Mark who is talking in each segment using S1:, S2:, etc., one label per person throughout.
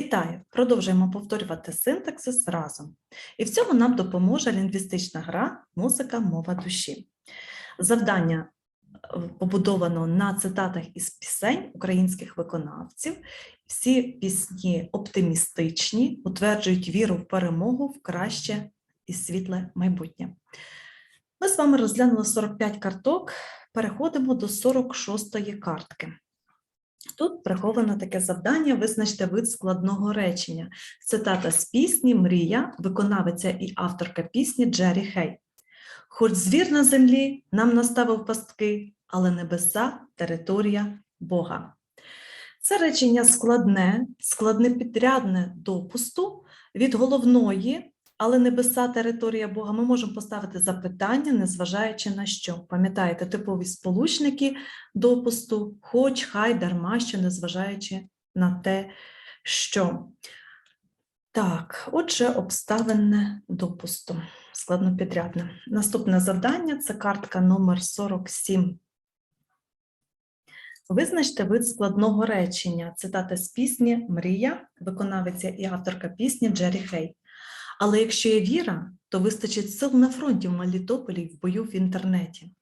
S1: Вітаю! Продовжуємо повторювати синтаксис разом. І в цьому нам допоможе лінгвістична гра Музика, мова душі. Завдання е, побудовано на цитатах із пісень українських виконавців. Всі пісні оптимістичні, утверджують віру в перемогу в краще і світле майбутнє. Ми з вами розглянули 45 карток, переходимо до 46-ї картки. Тут приховано таке завдання визначте вид складного речення. Цитата з пісні Мрія, виконавиця і авторка пісні Джері Хей. Хоч звір на землі нам наставив пастки, але небеса територія Бога. Це речення складне, складне підрядне допусту від головної, але небеса територія Бога. Ми можемо поставити запитання, незважаючи на що. Пам'ятаєте, типові сполучники допусту, хоч, хай, дарма, що незважаючи на те, що. Так, отже, обставинне допусту, складнопідрядне. Наступне завдання це картка номер 47. Визначте вид складного речення. Цитата з пісні Мрія, виконавиця і авторка пісні Джері Хей. Але якщо є віра, то вистачить сил на фронті в Мелітополі в бою в інтернеті.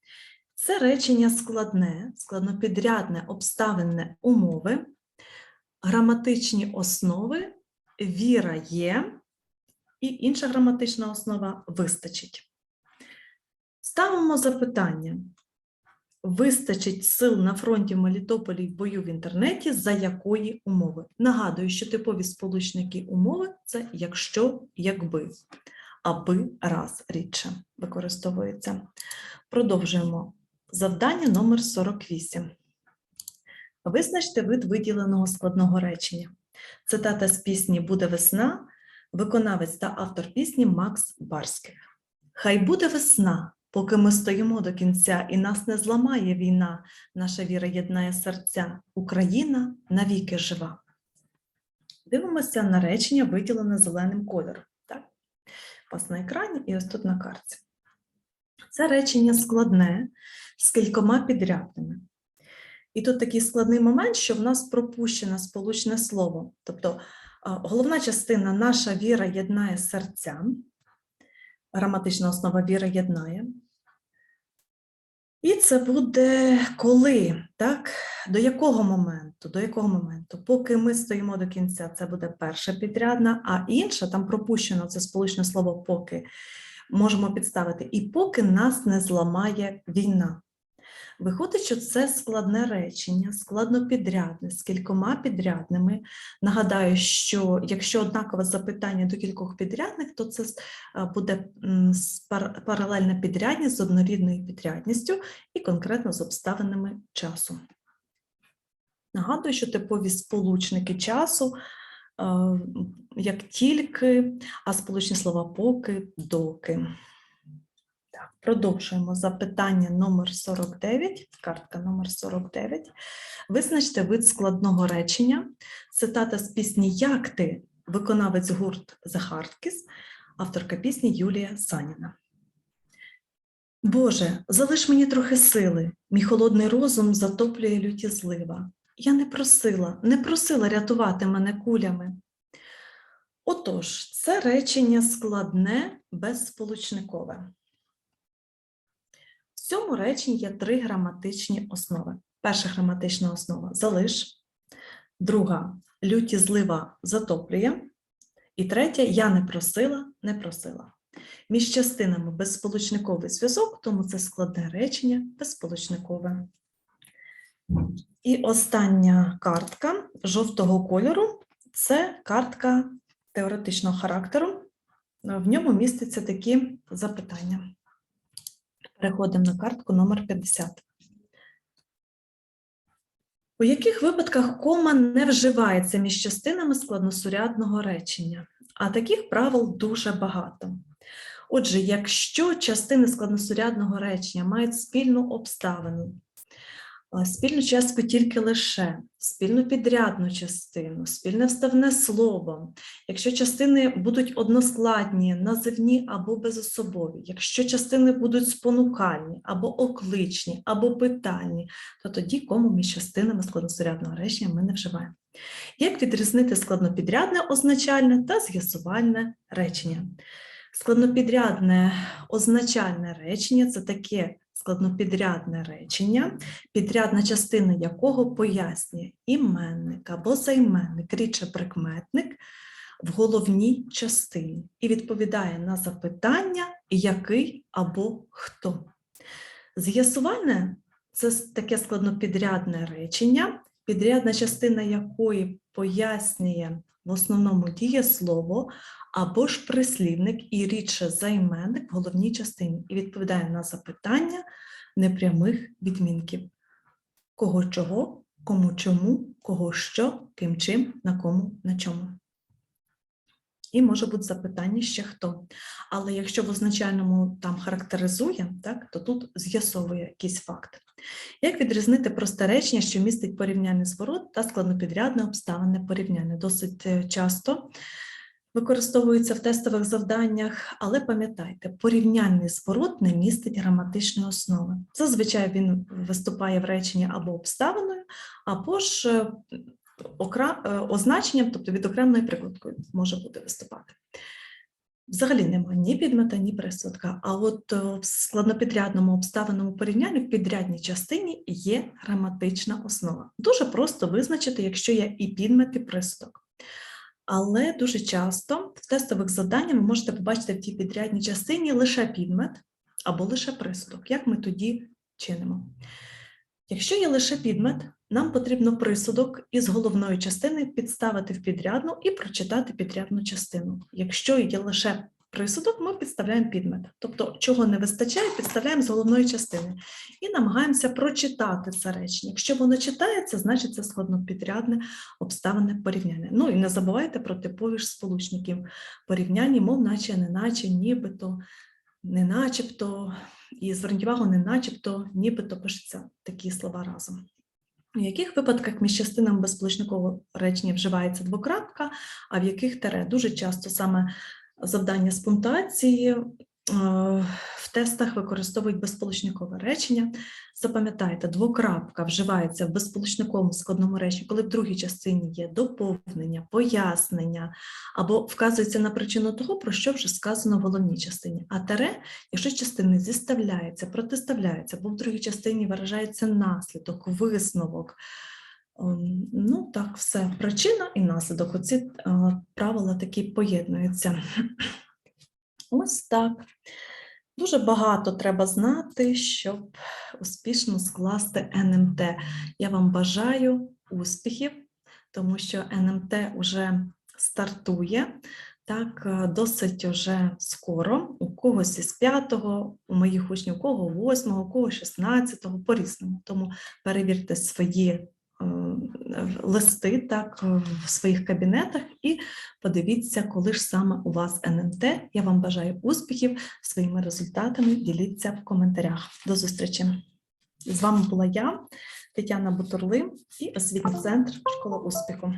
S1: Це речення складне, складнопідрядне, обставинне умови, граматичні основи, віра є, і інша граматична основа вистачить. Ставимо запитання. Вистачить сил на фронті Мелітополі в бою в інтернеті за якої умови? Нагадую, що типові сполучники умови це якщо, якби, аби раз рідше використовується. Продовжуємо. Завдання номер 48. Визначте вид виділеного складного речення. Цитата з пісні Буде весна, виконавець та автор пісні Макс Барських. Хай буде весна, поки ми стоїмо до кінця, і нас не зламає війна, наша віра єднає серця. Україна навіки жива. Дивимося на речення, виділене зеленим кольором. Так? У вас на екрані і ось тут на карті. Це речення складне з кількома підрядними. І тут такий складний момент, що в нас пропущено сполучне слово. Тобто головна частина наша віра єднає серця, граматична основа віра єднає. І це буде коли, так? До якого моменту? До якого моменту? Поки ми стоїмо до кінця, це буде перша підрядна, а інша, там пропущено це сполучне слово поки, можемо підставити, і поки нас не зламає війна. Виходить, що це складне речення, складнопідрядне, з кількома підрядними. Нагадаю, що якщо однакове запитання до кількох підрядних, то це буде с- пар- паралельна підрядність з однорідною підрядністю і конкретно з обставинами часу. Нагадую, що типові сполучники часу, як тільки, а сполучні слова поки, доки. Продовжуємо запитання номер 49, картка номер 49. Визначте вид складного речення. Цитата з пісні Як ти? Виконавець гурт Hardkiss, авторка пісні Юлія Саніна. Боже, залиш мені трохи сили, мій холодний розум затоплює люті злива. Я не просила, не просила рятувати мене кулями. Отож, це речення складне, безсполучникове. В цьому реченні є три граматичні основи. Перша граматична основа залиш, друга люті злива затоплює, і третя я не просила, не просила. Між частинами безсполучниковий зв'язок, тому це складне речення безсполучникове. І остання картка жовтого кольору це картка теоретичного характеру. В ньому містяться такі запитання. Переходимо на картку номер 50. У яких випадках кома не вживається між частинами складносурядного речення? А таких правил дуже багато. Отже, якщо частини складносурядного речення мають спільну обставину, Спільну частку тільки лише, спільну підрядну частину, спільне вставне слово. Якщо частини будуть односкладні, називні або безособові, якщо частини будуть спонукальні або окличні, або питальні, то тоді кому між частинами складносурядного речення ми не вживаємо. Як відрізнити складнопідрядне означальне та з'ясувальне речення? Складнопідрядне означальне речення це таке складнопідрядне речення, підрядна частина якого пояснює іменник або займенник, рідше прикметник в головній частині і відповідає на запитання який або хто. З'ясувальне це таке складнопідрядне речення, підрядна частина якої пояснює в основному дієслово або ж прислівник і рідше займенник в головній частині і відповідає на запитання непрямих відмінків. Кого чого, кому чому, кого що, ким чим, на кому, на чому. І може бути запитання ще хто. Але якщо в означальному там характеризує, так, то тут з'ясовує якийсь факт. Як відрізнити просте речення, що містить порівняльний зворот та складнопідрядне обставине порівняння? Досить е, часто використовується в тестових завданнях, але пам'ятайте, порівняльний зворот не містить граматичної основи. Зазвичай він виступає в реченні або обставиною, або ж е, е, означенням, тобто відокремною прикладкою може бути виступати. Взагалі немає ні підмета, ні присудка. А от е, в складнопідрядному обставиному порівнянні в підрядній частині є граматична основа. Дуже просто визначити, якщо є і підмет, і присудок. Але дуже часто в тестових завданнях ви можете побачити в тій підрядній частині лише підмет або лише присудок. Як ми тоді чинимо? Якщо є лише підмет, нам потрібно присудок із головної частини підставити в підрядну і прочитати підрядну частину. Якщо є лише присудок, ми підставляємо підмет. Тобто, чого не вистачає, підставляємо з головної частини і намагаємося прочитати це речення. Якщо воно читається, значить це складнопідрядне обставине порівняння. Ну і не забувайте про типові ж сполучників порівняння, мов наче, не наче, нібито, не начебто. І зверніть увагу, не начебто, нібито пишеться такі слова разом. У яких випадках між частинами безсполучникового речення вживається двокрапка, а в яких тере? Дуже часто саме завдання з пунктуації в тестах використовують безсполучникове речення. Запам'ятайте, двокрапка вживається в безсполучниковому складному реченні, коли в другій частині є доповнення, пояснення або вказується на причину того, про що вже сказано в головній частині. А тере, якщо частини зіставляються, протиставляються, або в другій частині виражається наслідок, висновок. Ем, Ну, так, все, причина і наслідок. Оці е, правила такі поєднуються. Ось так. Дуже багато треба знати, щоб успішно скласти НМТ. Я вам бажаю успіхів, тому що НМТ вже стартує. Так, е, досить уже скоро. У когось із п'ятого, у моїх учнів, у кого восьмого, у кого шістнадцятого, по-різному. Тому перевірте свої листи так, в своїх кабінетах і подивіться, коли ж саме у вас НМТ. Я вам бажаю успіхів своїми результатами. Діліться в коментарях. До зустрічі! З вами була я, Тетяна Бутурли і освітній центр Школа успіху.